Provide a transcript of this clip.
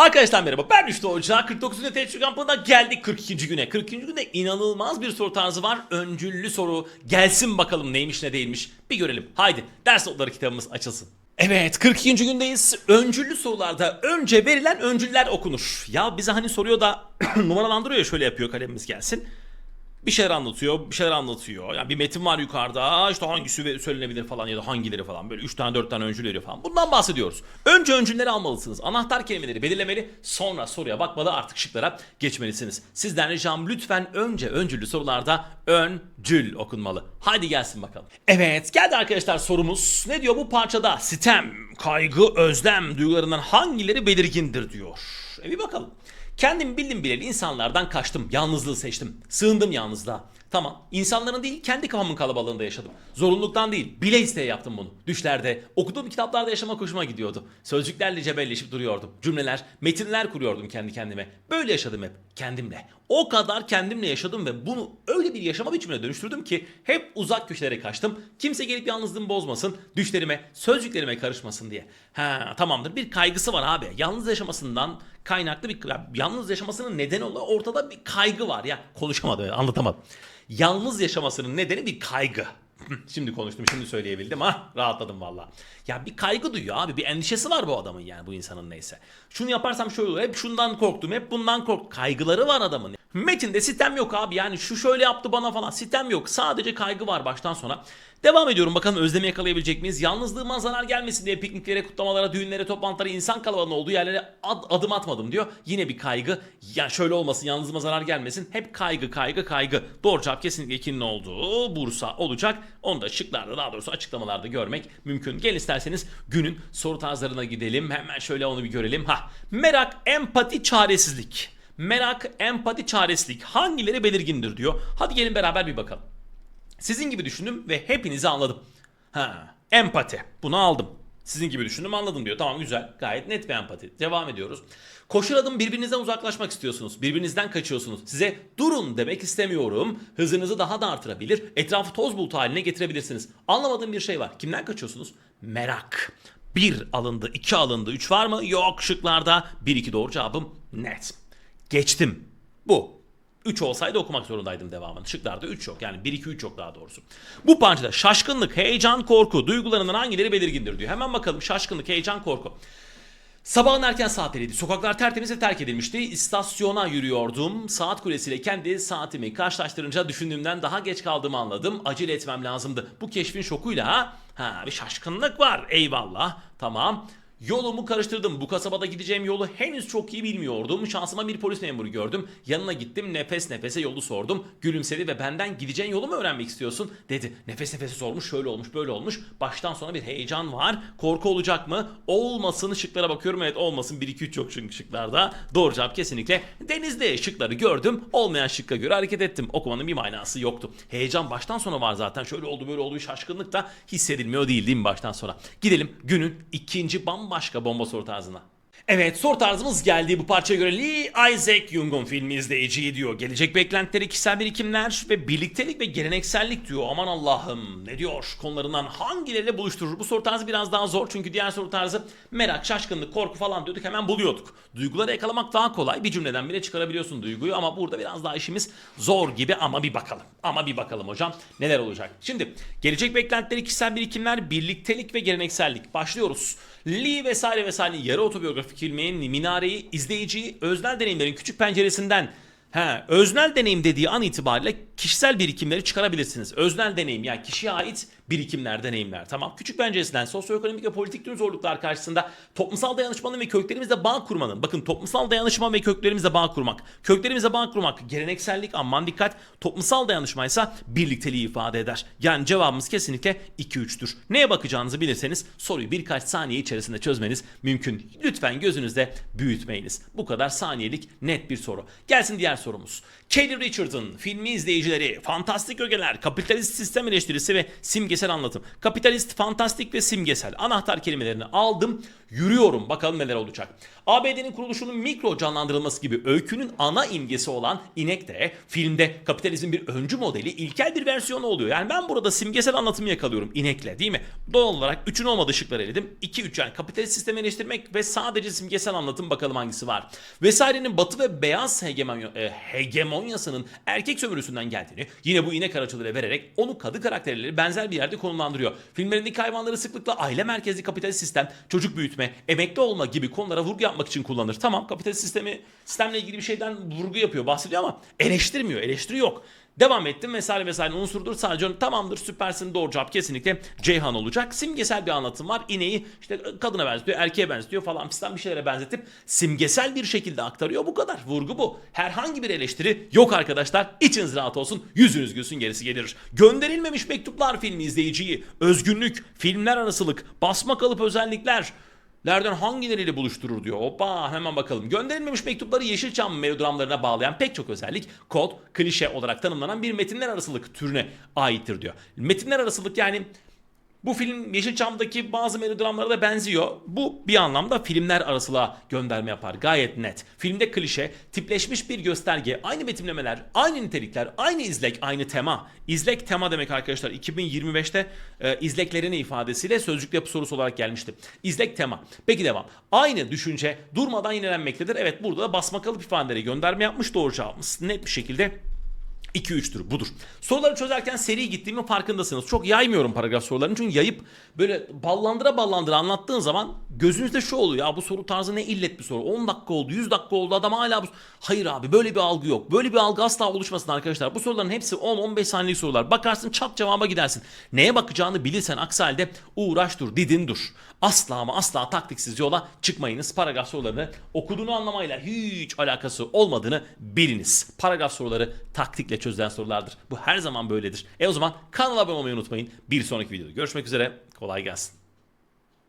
Arkadaşlar merhaba ben Rüştü Hoca 49. Tecrübe kampına geldik 42. güne 42. günde inanılmaz bir soru tarzı var öncüllü soru gelsin bakalım neymiş ne değilmiş bir görelim haydi ders notları kitabımız açılsın Evet 42. gündeyiz. Öncüllü sorularda önce verilen öncüller okunur. Ya bize hani soruyor da numaralandırıyor şöyle yapıyor kalemimiz gelsin. Bir şeyler anlatıyor, bir şeyler anlatıyor. Yani bir metin var yukarıda. işte hangisi söylenebilir falan ya da hangileri falan. Böyle 3 tane 4 tane öncül veriyor falan. Bundan bahsediyoruz. Önce öncülleri almalısınız. Anahtar kelimeleri belirlemeli. Sonra soruya bakmadan artık şıklara geçmelisiniz. Sizden ricam lütfen önce öncüllü sorularda öncül okunmalı. Hadi gelsin bakalım. Evet geldi arkadaşlar sorumuz. Ne diyor bu parçada? Sitem, kaygı, özlem duygularından hangileri belirgindir diyor. E bir bakalım. Kendim bildim bileli insanlardan kaçtım. Yalnızlığı seçtim. Sığındım yalnızlığa. Tamam. insanların değil kendi kafamın kalabalığında yaşadım. Zorunluluktan değil bile isteye yaptım bunu. Düşlerde, okuduğum kitaplarda yaşamak hoşuma gidiyordu. Sözcüklerle cebelleşip duruyordum. Cümleler, metinler kuruyordum kendi kendime. Böyle yaşadım hep kendimle. O kadar kendimle yaşadım ve bunu öyle bir yaşama biçimine dönüştürdüm ki hep uzak köşelere kaçtım. Kimse gelip yalnızlığımı bozmasın, düşlerime, sözcüklerime karışmasın diye. Ha tamamdır bir kaygısı var abi. Yalnız yaşamasından kaynaklı bir yalnız yaşamasının nedeni olan ortada bir kaygı var ya. Konuşamadım, anlatamadım. Yalnız yaşamasının nedeni bir kaygı. Şimdi konuştum, şimdi söyleyebildim ha. Rahatladım valla. Ya bir kaygı duyuyor abi, bir endişesi var bu adamın yani bu insanın neyse. Şunu yaparsam şöyle olur, hep şundan korktum, hep bundan korktum. Kaygıları var adamın. Metinde sitem yok abi yani şu şöyle yaptı bana falan sitem yok. Sadece kaygı var baştan sona. Devam ediyorum bakalım özlemi yakalayabilecek miyiz? Yalnızlığıma zarar gelmesin diye pikniklere, kutlamalara, düğünlere, toplantılara, insan kalabalığının olduğu yerlere ad- adım atmadım diyor. Yine bir kaygı. Ya şöyle olmasın, yalnızlığıma zarar gelmesin. Hep kaygı, kaygı, kaygı. Doğru cevap kesinlikle 2'nin olduğu Bursa olacak. Onu da şıklarda daha doğrusu açıklamalarda görmek mümkün. Gel isterseniz günün soru tarzlarına gidelim. Hemen şöyle onu bir görelim. Ha, merak, empati, çaresizlik. Merak, empati, çaresizlik hangileri belirgindir diyor. Hadi gelin beraber bir bakalım. Sizin gibi düşündüm ve hepinizi anladım. Ha, empati. Bunu aldım. Sizin gibi düşündüm anladım diyor. Tamam güzel. Gayet net bir empati. Devam ediyoruz. Koşar adım birbirinizden uzaklaşmak istiyorsunuz. Birbirinizden kaçıyorsunuz. Size durun demek istemiyorum. Hızınızı daha da artırabilir. Etrafı toz bulutu haline getirebilirsiniz. Anlamadığım bir şey var. Kimden kaçıyorsunuz? Merak. Bir alındı, iki alındı, üç var mı? Yok şıklarda. Bir iki doğru cevabım net. Geçtim. Bu. 3 olsaydı okumak zorundaydım devamını. Şıklarda 3 yok. Yani 1 2 3 yok daha doğrusu. Bu parçada şaşkınlık, heyecan, korku duygularından hangileri belirgindir diyor. Hemen bakalım şaşkınlık, heyecan, korku. Sabahın erken saatleriydi. Sokaklar tertemiz ve terk edilmişti. İstasyona yürüyordum. Saat kulesiyle kendi saatimi karşılaştırınca düşündüğümden daha geç kaldığımı anladım. Acele etmem lazımdı. Bu keşfin şokuyla ha, bir şaşkınlık var. Eyvallah. Tamam. Yolumu karıştırdım. Bu kasabada gideceğim yolu henüz çok iyi bilmiyordum. Şansıma bir polis memuru gördüm. Yanına gittim. Nefes nefese yolu sordum. Gülümsedi ve benden gideceğin yolu mu öğrenmek istiyorsun? Dedi. Nefes nefese sormuş. Şöyle olmuş, böyle olmuş. Baştan sona bir heyecan var. Korku olacak mı? Olmasın şıklara bakıyorum. Evet olmasın. 1 2 3 yok çünkü şıklarda. Doğru cevap kesinlikle denizde şıkları gördüm. Olmayan şıkka göre hareket ettim. Okumanın bir manası yoktu. Heyecan baştan sona var zaten. Şöyle oldu böyle oldu şaşkınlık da hissedilmiyor değil değil mi baştan sonra? Gidelim günün ikinci bambaşka bomba soru tarzına. Evet soru tarzımız geldi. Bu parçaya göre Lee Isaac Jung'un filmi izleyiciyi diyor. Gelecek beklentileri, kişisel birikimler ve birliktelik ve geleneksellik diyor. Aman Allah'ım ne diyor? Konularından hangileriyle buluşturur? Bu soru tarzı biraz daha zor çünkü diğer soru tarzı merak, şaşkınlık, korku falan diyorduk hemen buluyorduk. Duyguları yakalamak daha kolay. Bir cümleden bile çıkarabiliyorsun duyguyu ama burada biraz daha işimiz zor gibi ama bir bakalım. Ama bir bakalım hocam neler olacak. Şimdi gelecek beklentileri, kişisel birikimler, birliktelik ve geleneksellik. Başlıyoruz. Lee vesaire vesaire yarı otobiyografik filmin minareyi izleyiciyi öznel deneyimlerin küçük penceresinden He, öznel deneyim dediği an itibariyle kişisel birikimleri çıkarabilirsiniz. Öznel deneyim yani kişiye ait birikimler, deneyimler. Tamam. Küçük penceresinden sosyoekonomik ve politik tüm zorluklar karşısında toplumsal dayanışmanın ve köklerimizle bağ kurmanın. Bakın toplumsal dayanışma ve köklerimizle bağ kurmak. Köklerimizle bağ kurmak geleneksellik aman dikkat. Toplumsal dayanışmaysa birlikteliği ifade eder. Yani cevabımız kesinlikle 2-3'tür. Neye bakacağınızı bilirseniz soruyu birkaç saniye içerisinde çözmeniz mümkün. Lütfen gözünüzde büyütmeyiniz. Bu kadar saniyelik net bir soru. Gelsin diğer sorumuz. Kelly Richard'ın filmi izleyicileri, fantastik ögeler, kapitalist sistem eleştirisi ve simgesel anlatım. Kapitalist, fantastik ve simgesel anahtar kelimelerini aldım. Yürüyorum bakalım neler olacak. ABD'nin kuruluşunun mikro canlandırılması gibi öykünün ana imgesi olan inek de filmde kapitalizmin bir öncü modeli ilkel bir versiyonu oluyor. Yani ben burada simgesel anlatımı yakalıyorum inekle değil mi? Doğal olarak üçün olmadığı şıkları eledim. 2-3 yani kapitalist sistemi eleştirmek ve sadece simgesel anlatım bakalım hangisi var. Vesairenin batı ve beyaz hegemonya, e, hegemonyasının erkek sömürüsünden geldiğini yine bu inek aracılığıyla vererek onu kadı karakterleri benzer bir yerde konumlandırıyor. Filmlerindeki hayvanları sıklıkla aile merkezli kapitalist sistem, çocuk büyütme, emekli olma gibi konulara vurgu yapmak için kullanır. Tamam kapitalist sistemi sistemle ilgili bir şeyden vurgu yapıyor, bahsediyor ama eleştirmiyor, eleştiri yok. Devam ettim vesaire vesaire unsurdur sadece tamamdır süpersin doğru cevap kesinlikle Ceyhan olacak. Simgesel bir anlatım var. İneği işte kadına benzetiyor, erkeğe benzetiyor falan fistan bir şeylere benzetip simgesel bir şekilde aktarıyor. Bu kadar. Vurgu bu. Herhangi bir eleştiri yok arkadaşlar. İçiniz rahat olsun. Yüzünüz gülsün gerisi gelir. Gönderilmemiş mektuplar filmi izleyiciyi. Özgünlük, filmler arasılık, basma kalıp özellikler, Lerden hangileriyle buluşturur diyor. Hoppa hemen bakalım. Gönderilmemiş mektupları Yeşilçam melodramlarına bağlayan pek çok özellik kod, klişe olarak tanımlanan bir metinler arasılık türüne aittir diyor. Metinler arasılık yani bu film Yeşilçam'daki bazı melodramlara da benziyor. Bu bir anlamda filmler arasılığa gönderme yapar. Gayet net. Filmde klişe, tipleşmiş bir gösterge, aynı betimlemeler, aynı nitelikler, aynı izlek, aynı tema. İzlek tema demek arkadaşlar. 2025'te e, izleklerini ifadesiyle sözcük yapı sorusu olarak gelmişti. İzlek tema. Peki devam. Aynı düşünce durmadan yenilenmektedir. Evet burada da basmakalıp ifadeleri gönderme yapmış doğru cevabımız. Net bir şekilde 2-3'tür budur. Soruları çözerken seri gittiğimin farkındasınız. Çok yaymıyorum paragraf sorularını çünkü yayıp böyle ballandıra ballandıra anlattığın zaman gözünüzde şu oluyor. Ya bu soru tarzı ne illet bir soru. 10 dakika oldu 100 dakika oldu adam hala bu... Hayır abi böyle bir algı yok. Böyle bir algı asla oluşmasın arkadaşlar. Bu soruların hepsi 10-15 saniyelik sorular. Bakarsın çat cevaba gidersin. Neye bakacağını bilirsen aksi halde uğraş dur didin dur. Asla ama asla taktiksiz yola çıkmayınız. Paragraf sorularını okuduğunu anlamayla hiç alakası olmadığını biliniz. Paragraf soruları taktikle çözülen sorulardır. Bu her zaman böyledir. E o zaman kanala abone olmayı unutmayın. Bir sonraki videoda görüşmek üzere. Kolay gelsin.